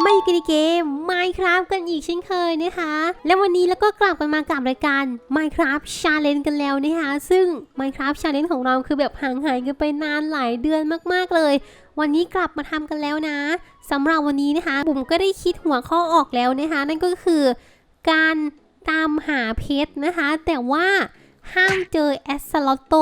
ไม่กันเกม Minecraft กันอีกเช่นเคยนะคะ และวันนี้แล้วก็กลับกันมากับรายการ Minecraft Challenge กันแล้วนะคะ ซึ่ง Minecraft Challenge ของเราคือแบบห่างหายกันไปนานหลายเดือนมากๆเลย วันนี้กลับมาทำกันแล้วนะสำหรับวันนี้นะคะบุ๋มก็ได้คิดหัวข้อออกแล้วนะคะ นั่นก็คือการตามหาเพชรนะคะ แต่ว่าห้ามเจอแอสซาลอตโต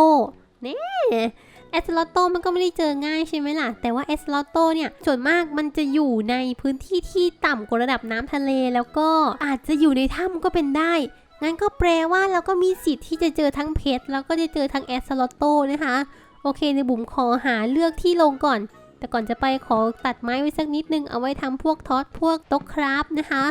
เนี่ย แอสลอตโตมันก็ไม่ได้เจอง่ายใช่ไหมล่ะ แต่ว่าแอสลอตโตเนี่ยส่วนมากมันจะอยู่ในพื้นที่ที่ต่ำกว่าระดับน้ำทะเล แล้วก็อาจจะอยู่ในถ้ำก็เป็นได้งั้นก็แปลว่าเราก็มีสิทธิ์ที่จะเจอทั้งเพชรแล้วก็จะเจอทั้งแอสซาลอตโตนะคะ โอเคในบุ๋มขอหาเลือกที่ลงก่อน แต่ก่อนจะไปขอตัดไม้ไว้สักนิดนึงเอาไว้ทำพวกท็อตพวกโต๊ะคราฟนะคะ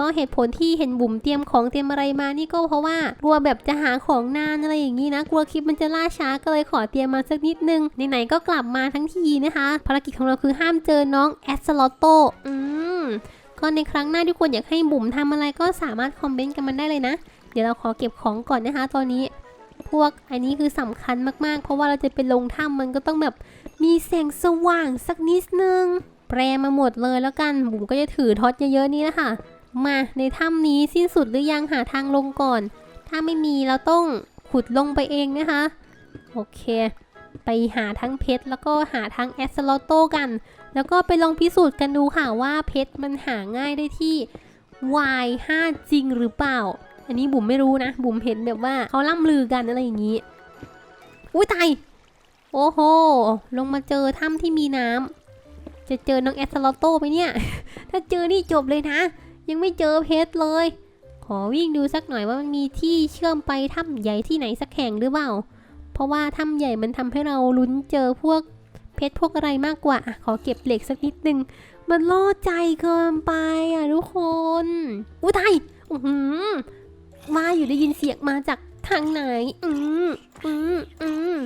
ก็เหตุผลที่เห็นบุ๋มเตรียมของเตรียมอะไรมานี่ก็เพราะว่ากลัวแบบจะหาของนานอะไรอย่างนี้นะ กลัวคลิปมันจะล่าช้าก็เลยขอเตรียมมาสักนิดนึงไหนๆก็กลับมาทั้งทีนะคะภารกิจของเราคือห้ามเจอน้องแอสลอตโตอืมก็ในครั้งหน้าทุกคนอยากให้บุ๋มทำอะไรก็สามารถคอมเมนต์กันมันได้เลยนะ เดี๋ยวเราขอเก็บของก่อนนะคะตอนนี้ พวกอันนี้คือสำคัญมากๆ เพราะว่าเราจะไปลงถ้ำมันก็ต้องแบบมีแสงสว่างสักนิดนึงแปรมาหมดเลยแล้วกันบุ๋มก็จะถือท็อตเยอะๆนี่นะคะ มาในถ้ำนี้สิ้นสุดหรือยังหาทางลงก่อน ถ้าไม่มีเราต้องขุดลงไปเองนะคะ โอเค ไปหาทั้งเพชรแล้วก็หาทั้งแอสโลโตกัน แล้วก็ไปลองพิสูจน์กันดูค่ะว่าเพชรมันหาง่ายได้ที่ Y5 จริงหรือเปล่า อันนี้บุ๋มไม่รู้นะ บุ๋มเห็นแบบว่าเขาล่ำลือกันอะไรอย่างนี้ อุ้ยตาย โอ้โห ลงมาเจอถ้ำที่มีน้ำจะเจอน้องแอสโลโตไหมเนี่ย ถ้าเจอนี่จบเลยนะ ยังไม่เจอเพชรเลย ขอวิ่งดูสักหน่อยว่ามันมีที่เชื่อมไปถ้ำใหญ่ที่ไหนสักแห่งหรือเปล่า เพราะว่าถ้ำใหญ่มันทำให้เราลุ้นเจอพวกเพชรพวกอะไรมากกว่าอะขอเก็บเหล็กสักนิดนึง มันล่อใจเกินไปอะทุกคนอุ้ยตายอือหือมาอยู่ได้ยินเสียงมาจากทางไหน อืมอืมอืม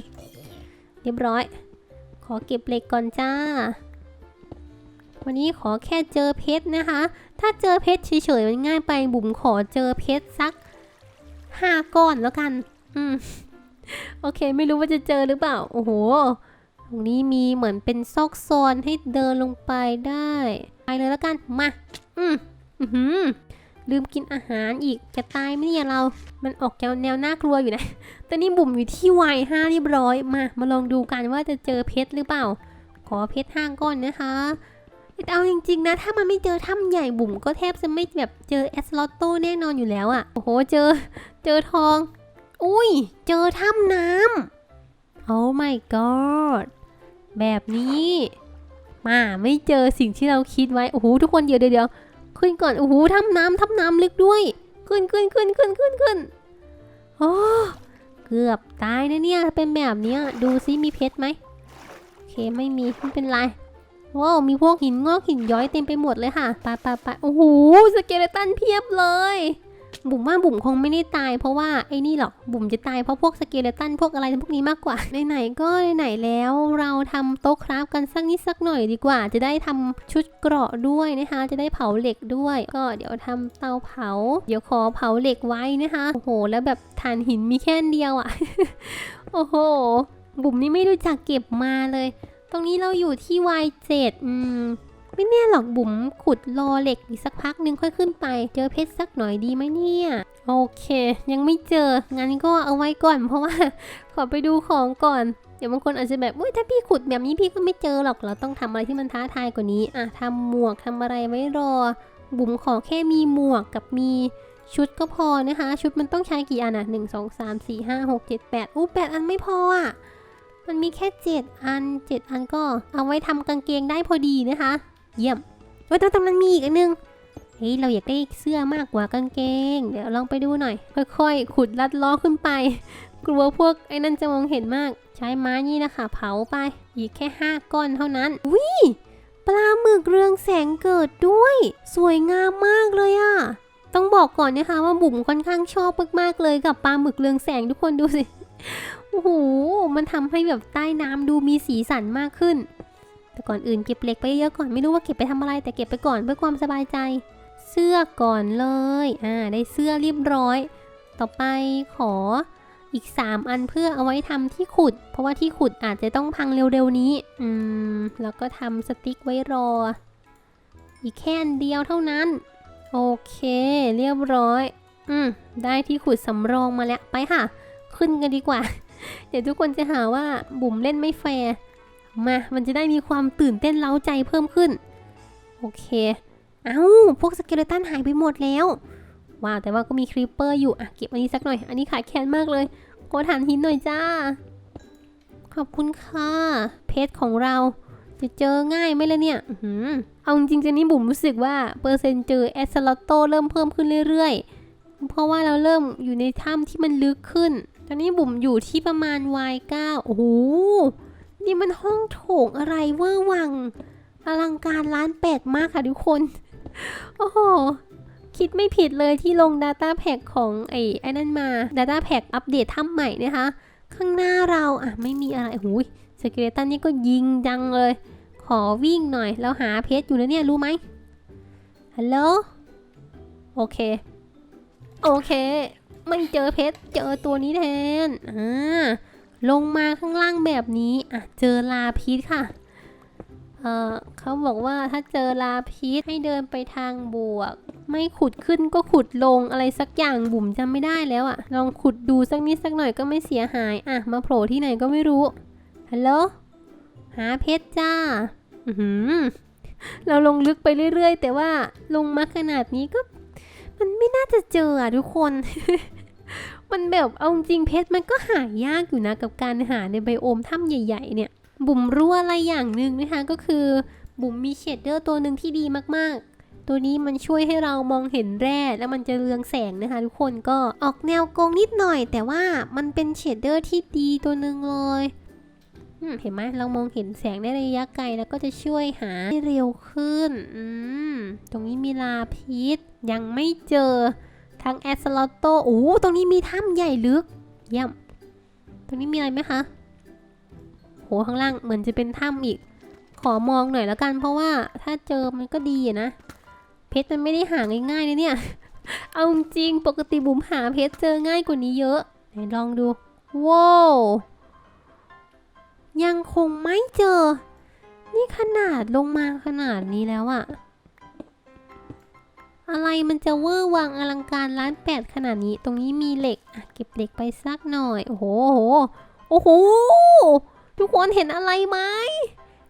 เรียบร้อย ขอเก็บเหล็กก่อนจ้า วันนี้ขอแค่เจอเพชรนะคะ ถ้าเจอเพชรเฉยๆมันง่ายไปบุ๋มขอเจอเพชรสักห้าก้อนแล้วกัน อืม โอเค ไม่รู้ว่าจะเจอหรือเปล่า โอ้โห ตรงนี้มีเหมือนเป็นซอกโซนให้เดินลงไปได้ ไปเลยแล้วกัน มา อืมอือหือลืมกินอาหารอีก จะตายไหมเนี่ยเรา มันออกแนวแนวน่ากลัวอยู่นะ ตอนนี้บุ๋มอยู่ที่วัยห้าเรียบร้อย มา มาลองดูกันว่าจะเจอเพชรหรือเปล่า ขอเพชรห้าก้อนนะคะ เอาจริงๆนะ ถ้ามันไม่เจอถ้ำใหญ่บุ๋มก็แทบจะไม่แบบเจอแอสลอตโตแน่นอนอยู่แล้วอะ่ะ โอ้โห เจอ เจอทอง อุ้ย เจอถ้ำน้ำ Oh my god แบบนี้ มาไม่เจอสิ่งที่เราคิดไว้ โอ้โห ทุกคนเดี๋ยวเดี๋ยวขึ้นก่อน โอ้โหถ้ำน้ำถ้ำน้ำลึกด้วย ขึ้นขึ้นขึ้นขึ้นขึ้นขึ้นโอ้เกือบตายนะเนี่ย เป็นแบบเนี้ย ดูซิมีเพชรไหมโอเคไม่มีไม่เป็นไร ว้าวมีพวกหินงอกหินย้อยเต็มไปหมดเลยค่ะไปไปไปโอ้โหสเกเลตันเพียบเลย บุ๋มว่าบุ๋มคงไม่ได้ตายเพราะว่าไอ้นี่หรอกบุ๋มจะตายเพราะพวกสเกเลตันพวกอะไรพวกนี้มากกว่าไหนๆก็ไหนๆแล้วเราทำโต๊ะคราฟกันสักนิดสักหน่อยดีกว่า จะได้ทำชุดเกราะด้วยนะคะ จะได้เผาเหล็กด้วย ก็เดี๋ยวทำเตาเผา เดี๋ยวขอเผาเหล็กไว้นะคะโอ้โห แล้วแบบถ่านหินมีแค่เดียวอะ่ะโอ้โหบุ๋มนี่ไม่รู้จักเก็บมาเลย รงนี้เราอยู่ที่ Y7 อืม ไม่แน่หรอกบุ๋มขุดรอเหล็กอีกสักพักนึงค่อยขึ้นไป เจอเพชรสักหน่อยดีไหมเนี่ย โอเค ยังไม่เจอ งั้นก็เอาไว้ก่อน เพราะว่า ขอไปดูของก่อน เดี๋ยวบางคนอาจจะแบบอุ้ยถ้าพี่ขุดแบบนี้พี่ก็ไม่เจอหรอก เราต้องทำอะไรที่มันท้าทายกว่านี้ อะทำหมวกทำอะไรไว้รอ บุ๋มขอแค่มีหมวกกับมีชุดก็พอนะคะ ชุดมันต้องใช้กี่อันอะหนึ่งสองสามสี่ห้าหกเจ็ดแปดอู้แปดอันไม่พออะ มันมีแค่เจ็ดอันเจ็ดอันก็เอาไว้ทำกางเกงได้พอดีนะคะ เยี่ยมโอ้ยแต่ตรงนั้นมีอีกอันนึงเฮ้ยเราอยากได้เสื้อมากกว่ากางเกง เดี๋ยวลองไปดูหน่อย ค่อยๆ ขุดลัดล้อขึ้นไป กลัวพวกไอ้นั่นจะมองเห็นมาก ใช้ไม้นี่นะคะ เผาไป อีกแค่ห้าก้อนเท่านั้นวิปลาหมึกเรืองแสงเกิดด้วย สวยงามมากเลยอะ ต้องบอกก่อนนะคะว่าบุ๋มค่อนข้างชอบมากๆเลยกับปลาหมึกเรืองแสงทุกคนดูสิ โอ้โห มันทำให้แบบใต้น้ำดูมีสีสันมากขึ้น แต่ก่อนอื่นเก็บเหล็กไปเยอะก่อน ไม่รู้ว่าเก็บไปทำอะไร แต่เก็บไปก่อนเพื่อความสบายใจ เสื้อก่อนเลย อ่า ได้เสื้อเรียบร้อย ต่อไปขออีก 3 อันเพื่อเอาไว้ทำที่ขุด เพราะว่าที่ขุดอาจจะต้องพังเร็วๆนี้ อืม แล้วก็ทำสติ๊กไว้รอ อีกแค่อันเดียวเท่านั้น โอเค เรียบร้อย อืม ได้ที่ขุดสำรองมาแล้ว ไปค่ะ ขึ้นกันดีกว่า เดี๋ยวทุกคนจะหาว่าบุ๋มเล่นไม่แฟร์มา มันจะได้มีความตื่นเต้นเล้าใจเพิ่มขึ้น โอเค เอ้า พวกสเกเลตันหายไปหมดแล้ว ว้าว แต่ว่าก็มีครีปเปอร์อยู่ อะ เก็บอันนี้สักหน่อย อันนี้ขาดแคลนมากเลย โกฐานหินหน่อยจ้า ขอบคุณค่ะ เพชรของเรา จะเจอง่ายไหมล่ะเนี่ยอื้อหือเอาจริงๆจนี่บุ๋มรู้สึกว่า เปอร์เซ็นต์เจอแอสลอตโตเริ่มเพิ่มขึ้นเรื่อยๆ เพราะว่าเราเริ่มอยู่ในถ้ำที่มันลึกขึ้น ตอนนี้บุ๋มอยู่ที่ประมาณ Y9 โอ้โห นี่มันห้องโถงอะไรเวอร์วัง อลังการร้านแปลกมากค่ะทุกคน โอ้โห คิดไม่ผิดเลยที่ลง Data Pack ของไอ้ไอ้นั่นมา Data Pack อัปเดตถ้ำใหม่นะคะ ข้างหน้าเราอะไม่มีอะไรหูยสเกเลตันนี่ก็ยิงจังเลย ขอวิ่งหน่อยแล้วหาเพชรอยู่นะเนี่ยรู้ไหมฮัลโหลโอเค โอเค ไม่เจอเพชร เจอตัวนี้แทน อ่า ลงมาข้างล่างแบบนี้ อะ เจอลาพิษค่ะ เอ่อเขาบอกว่าถ้าเจอลาพิษให้เดินไปทางบวก ไม่ขุดขึ้นก็ขุดลงอะไรสักอย่างบุ๋มจำไม่ได้แล้วอะลองขุดดูสักนิดสักหน่อยก็ไม่เสียหาย อะ มาโผล่ที่ไหนก็ไม่รู้ ฮัลโหล หาเพชรจ้า อือหือเราลงลึกไปเรื่อย ๆ แต่ว่าลงมาขนาดนี้ก็ มันไม่น่าจะเจออะทุกคน มันแบบเอาจริงเพชรมันก็หายากอยู่นะกับการหาในไบโอมถ้ำใหญ่ ๆ เนี่ย บุ๋มรู้อะไรอย่างหนึ่งนะคะก็คือบุ๋มมีเชดเดอร์ตัวหนึ่งที่ดีมากๆ ตัวนี้มันช่วยให้เรามองเห็นแร่แล้วมันจะเรืองแสงนะคะ ทุกคนก็ออกแนวโกงนิดหน่อย แต่ว่ามันเป็นเชดเดอร์ที่ดีตัวหนึ่งเลยเห็นไหมเรามองเห็นแสงได้ระยะไกลแล้วก็จะช่วยหาได้เร็วขึ้น อืม ตรงนี้มีลาพิษยังไม่เจอ ทั้งแอสลอตโตโอ้ตรงนี้มีถ้ำใหญ่ลึก เยี่ยม ตรงนี้มีอะไรไหมคะ โห ข้างล่างเหมือนจะเป็นถ้ำอีก ขอมองหน่อยแล้วกัน เพราะว่าถ้าเจอมันก็ดีนะ เพชรมันไม่ได้หาง่ายๆเลยเนี่ย เอาจริงปกติบุ๋มหาเพชรเจอง่ายกว่านี้เยอะไหนลองดูว้าวยังคงไม่เจอ นี่ขนาดลงมาขนาดนี้แล้วอะ อะไรมันจะเวอร์วังอลังการล้านแปดขนาดนี้ ตรงนี้มีเหล็กอะเก็บเหล็กไปสักหน่อย โอ้โห โอ้โห ทุกคนเห็นอะไรไหม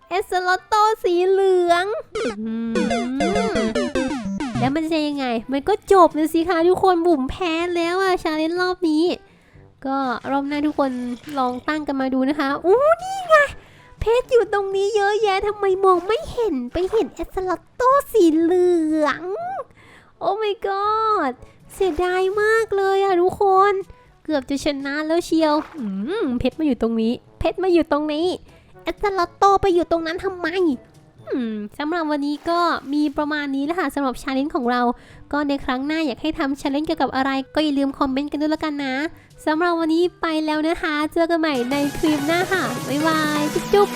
เอสลอตโตสีเหลือง แล้วมันจะยังไง มันก็จบเลยสิคะทุกคนบุ๋มแพ้แล้วอะชาเลนจ์รอบนี้ ก็รอบหน้าทุกคนลองตั้งกันมาดูนะคะอู้นี่ไงเพชรอยู่ตรงนี้เยอะแยะทำไมมองไม่เห็นไปเห็นเอสลอตโตสีเหลือง อ้ my god เสียดายมากเลยอะทุกคน เกือบจะชนะแล้วเชียวเพชรมาอยู่ตรงนี้ เพชรมาอยู่ตรงนี้แอสลอตโตไปอยู่ตรงนั้นทำไมสำหรับวันนี้ก็มีประมาณนี้แหละค่ะสำหรับชาเลนจ์ของเรา ก็ในครั้งหน้าอยากให้ทำชาเลนจ์เกี่ยวกับอะไร ก็อย่าลืมคอมเมนต์กันด้วยละกันนะสำหรับวันนี้ไปแล้วนะคะ เจอกันใหม่ในคลิปหน้าค่ะ บ๊ายบาย จุ๊บ